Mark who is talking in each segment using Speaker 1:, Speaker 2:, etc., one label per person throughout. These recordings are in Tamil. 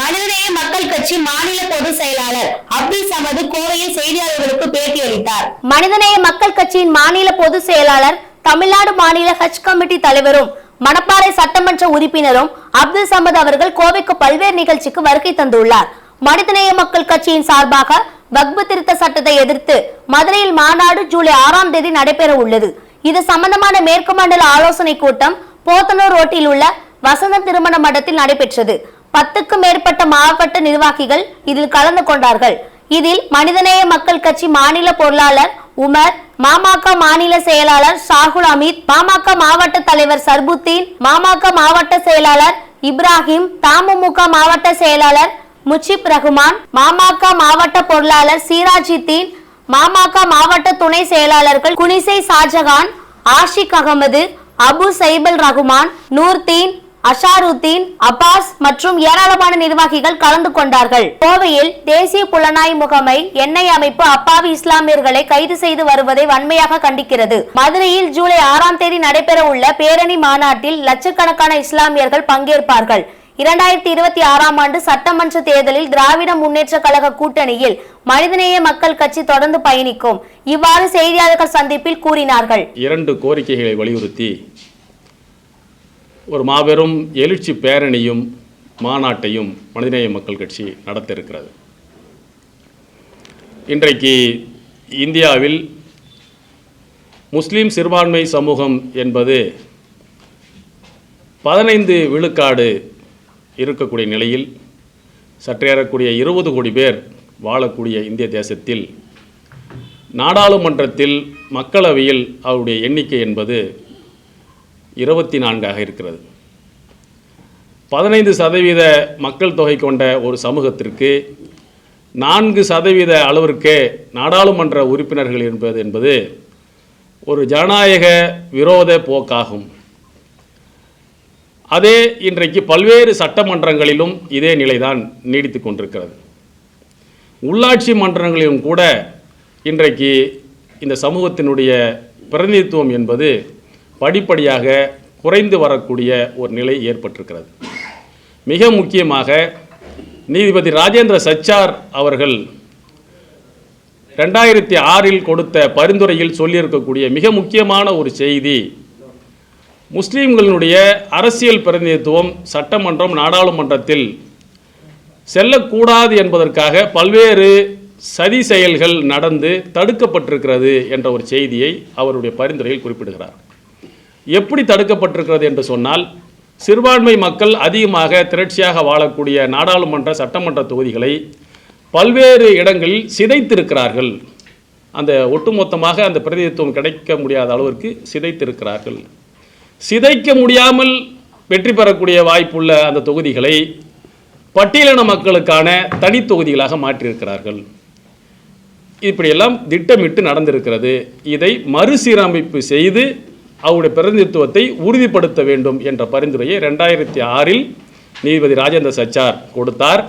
Speaker 1: மனிதநேய மக்கள் கட்சி மாநில பொதுச் செயலாளர் அப்துல் சமது கோவையில் செய்தியாளர்களுக்கு பேட்டியளித்தார்
Speaker 2: மனிதநேய மக்கள் கட்சியின் மாநில பொதுச் செயலாளர் தமிழ்நாடு மாநில ஹஜ் கமிட்டி தலைவரும் மணப்பாறை சட்டமன்ற உறுப்பினரும் அப்துல் சமத் அவர்கள் கோவைக்கு பல்வேறு நிகழ்ச்சிக்கு வருகை தந்துள்ளார். மனிதநேய மக்கள் கட்சியின் சார்பாக வக்பு திருத்த சட்டத்தை எதிர்த்து மதுரையில் மாநாடு ஜூலை ஆறாம் தேதி நடைபெற உள்ளது. இது சம்பந்தமான மேற்கு மண்டல ஆலோசனை கூட்டம் போத்தனூர் ரோட்டில் உள்ள வசந்த திருமண மடத்தில் நடைபெற்றது. பத்துக்கும் மேற்பட்ட மாவட்ட நிர்வாகிகள் இதில் கலந்து கொண்டார்கள். இதில் மனிதநேய மக்கள் கட்சி மாநில பொருளாளர் உமர் மாமாக்க மாநில செயலாளர் ஷாகுல் அமீத் மாமாக்க மாவட்ட தலைவர் சர்புத்தீன் மாமாக்க மாவட்ட செயலாளர் இப்ராஹிம் தமுமுக மாவட்ட செயலாளர் முச்சிப் ரகுமான் மாமாக்க மாவட்ட பொருளாளர் சீராஜித்தீன் மாமாக்க மாவட்ட துணை செயலாளர்கள் குனிசை ஷாஜகான் ஆஷிக் அகமது அபு சைபல் ரகுமான் நூர்தீன் அஷாருத்தீன் அப்பாஸ் மற்றும் ஏராளமான நிர்வாகிகள் கலந்து கொண்டார்கள். கோவையில் தேசிய புலனாய் முகமை எண்ணெய் அமைப்பு அப்பாவி இஸ்லாமியர்களை கைது செய்து வருவதை வன்மையாக கண்டிக்கிறது. மதுரையில் ஜூலை ஆறாம் தேதி நடைபெற உள்ள பேரணி மாநாட்டில் லட்சக்கணக்கான இஸ்லாமியர்கள் பங்கேற்பார்கள். இரண்டாயிரத்தி இருபத்தி ஆறாம் ஆண்டு சட்டமன்ற தேர்தலில் திராவிட முன்னேற்ற கழக கூட்டணியில் மனிதநேய மக்கள் கட்சி தொடர்ந்து பயணிக்கும். இவ்வாறு செய்தியாளர்கள் சந்திப்பில் கூறினார்கள்.
Speaker 3: இரண்டு கோரிக்கைகளை வலியுறுத்தி ஒரு மாபெரும் எழுச்சி பேரணியும் மாநாட்டையும் மனிதநேய மக்கள் கட்சி நடத்த இருக்கிறது இன்றைக்கு இந்தியாவில் முஸ்லீம் சிறுபான்மை சமூகம் என்பது பதினைந்து விழுக்காடு இருக்கக்கூடிய நிலையில் சற்றேறக்கூடிய இருபது கோடி பேர் வாழக்கூடிய இந்திய தேசத்தில் நாடாளுமன்றத்தில் மக்களவையில் அவருடைய எண்ணிக்கை என்பது இருபத்தி நான்காக இருக்கிறது. பதினைந்து சதவீத மக்கள் தொகை கொண்ட ஒரு சமூகத்திற்கு நான்கு சதவீத அளவிற்கே நாடாளுமன்ற உறுப்பினர்கள் என்பது என்பது ஒரு ஜனநாயக விரோத போக்காகும். அதே இன்றைக்கு பல்வேறு சட்டமன்றங்களிலும் இதே நிலைதான் நீடித்து கொண்டிருக்கிறது. உள்ளாட்சி மன்றங்களிலும் கூட இன்றைக்கு இந்த சமூகத்தினுடைய பிரதிநிதித்துவம் என்பது படிப்படியாக குறைந்து வரக்கூடிய ஒரு நிலை ஏற்பட்டிருக்கிறது. மிக முக்கியமாக நீதிபதி ராஜேந்திர சச்சார் அவர்கள் ரெண்டாயிரத்தி ஆறில் கொடுத்த பரிந்துரையில் சொல்லியிருக்கக்கூடிய மிக முக்கியமான ஒரு செய்தி முஸ்லீம்களினுடைய அரசியல் பிரதிநிதித்துவம் சட்டமன்றம் நாடாளுமன்றத்தில் செல்லக்கூடாது என்பதற்காக பல்வேறு சதி செயல்கள் நடந்து தடுக்கப்பட்டிருக்கிறது என்ற ஒரு செய்தியை அவருடைய பரிந்துரையில் குறிப்பிடுகிறார். எப்படி தடுக்கப்பட்டிருக்கிறது என்று சொன்னால் சிறுபான்மை மக்கள் அதிகமாக திரட்சியாக வாழக்கூடிய நாடாளுமன்ற சட்டமன்ற தொகுதிகளை பல்வேறு இடங்களில் சிதைத்திருக்கிறார்கள். அந்த ஒட்டுமொத்தமாக அந்த பிரதிநிதித்துவம் கிடைக்க முடியாத அளவிற்கு சிதைத்திருக்கிறார்கள். சிதைக்க முடியாமல் வெற்றி பெறக்கூடிய வாய்ப்புள்ள அந்த தொகுதிகளை பட்டியலின மக்களுக்கான தனி தொகுதிகளாக மாற்றியிருக்கிறார்கள். இப்படியெல்லாம் திட்டமிட்டு நடந்திருக்கிறது. இதை மறுசீரமைப்பு செய்து அவருடைய பிரதிநிதித்துவத்தை உறுதிப்படுத்த வேண்டும் என்ற பரிந்துரையை ரெண்டாயிரத்தி ஆறில் நீதிபதி ராஜேந்திர சச்சார் கொடுத்தார்.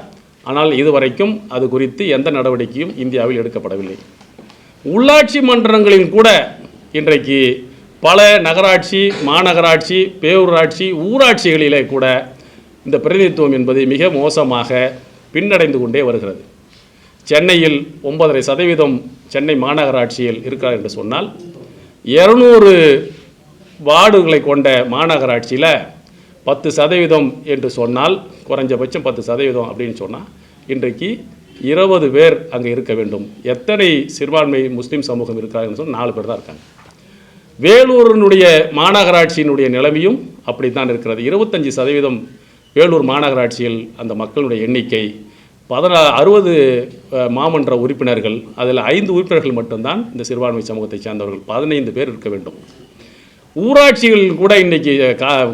Speaker 3: ஆனால் இதுவரைக்கும் அது குறித்து எந்த நடவடிக்கையும் இந்தியாவில் எடுக்கப்படவில்லை. உள்ளாட்சி மன்றங்களில் கூட இன்றைக்கு பல நகராட்சி மாநகராட்சி பேரூராட்சி ஊராட்சிகளிலே கூட இந்த பிரதிநிதித்துவம் என்பது மிக மோசமாக பின்னடைந்து கொண்டே வருகிறது. சென்னையில் ஒன்பதரை சதவீதம் சென்னை மாநகராட்சியில் இருக்கிறார் என்று சொன்னால் இருநூறு வார்டுகளை கொண்ட மாநகராட்சியில் பத்து சதவீதம் என்று சொன்னால் குறைஞ்சபட்சம் பத்து சதவீதம் அப்படின்னு சொன்னால் இன்றைக்கு இருபது பேர் அங்கே இருக்க வேண்டும். எத்தனை சிறுபான்மை முஸ்லீம் சமூகம் இருக்கிறாங்கன்னு சொன்னால் நாலு பேர் தான் இருக்காங்க. வேலூரினுடைய மாநகராட்சியினுடைய நிலைமையும் அப்படி தான் இருக்கிறது. இருபத்தஞ்சி சதவீதம் வேலூர் மாநகராட்சியில் அந்த மக்களுடைய எண்ணிக்கை பதினா அறுபது மாமன்ற உறுப்பினர்கள் அதில் ஐந்து உறுப்பினர்கள் மட்டும்தான் இந்த சிறுபான்மை சமூகத்தைச் சேர்ந்தவர்கள். பதினைந்து பேர் இருக்க வேண்டும். ஊராட்சிகள் கூட இன்றைக்கி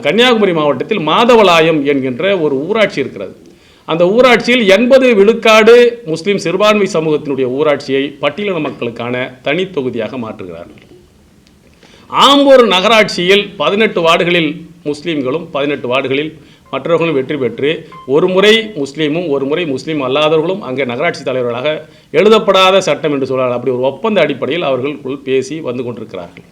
Speaker 3: கன்னியாகுமரி மாவட்டத்தில் மாதவலாயம் என்கின்ற ஒரு ஊராட்சி இருக்கிறது. அந்த ஊராட்சியில் எண்பது விழுக்காடு முஸ்லீம் சிறுபான்மை சமூகத்தினுடைய ஊராட்சியை பட்டியலின மக்களுக்கான தனி தொகுதியாக மாற்றுகிறார்கள். ஆம்பூர் நகராட்சியில் பதினெட்டு வார்டுகளில் முஸ்லீம்களும் பதினெட்டு வார்டுகளில் மற்றவர்களும் வெற்றி பெற்று ஒரு முறை முஸ்லீமும் ஒரு முறை முஸ்லீம் அல்லாதவர்களும் அங்கே நகராட்சி தலைவர்களாக எழுதப்படாத சட்டம் என்று சொல்கிறார்கள் அப்படி ஒரு ஒப்பந்த அடிப்படையில் அவர்களுக்குள் பேசி வந்து கொண்டிருக்கிறார்கள்.